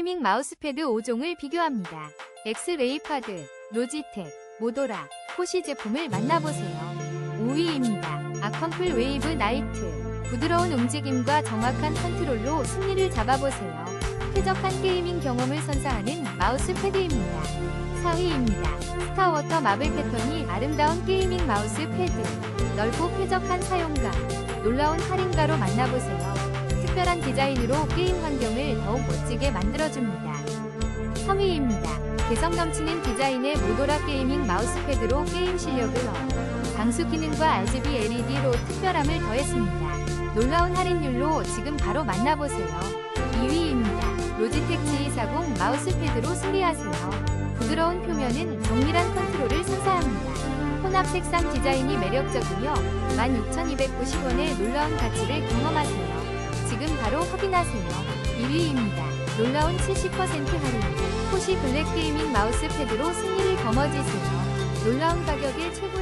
게이밍 마우스패드 5종을 비교합니다. 엑스레이파드, 로지텍, 모도라, 포시 제품을 만나보세요. 5위입니다. 아컴플 웨이브 나이트. 부드러운 움직임과 정확한 컨트롤로 승리를 잡아보세요. 쾌적한 게이밍 경험을 선사하는 마우스 패드입니다. 4위입니다. 스타워터 마블 패턴이 아름다운 게이밍 마우스 패드. 넓고 쾌적한 사용감. 놀라운 할인가로 만나보세요. 특별한 디자인으로 게임 환경 멋지게 만들어줍니다. 3위입니다. 개성 넘치는 디자인의 모도라 게이밍 마우스패드로 게임 실력을 업. 방수 기능과 RGB LED로 특별함을 더했습니다. 놀라운 할인율로 지금 바로 만나보세요. 2위입니다. 로지텍 G240 마우스패드로 승리하세요. 부드러운 표면은 정밀한 컨트롤을 선사합니다. 혼합 색상 디자인이 매력적이며 16,290원의 놀라운 가치를 경험하세요. 지금 바로 확인하세요. 1위입니다. 놀라운 70% 할인. 포시 블랙 게이밍 마우스 패드로 승리를 거머쥐세요. 놀라운 가격에 경험을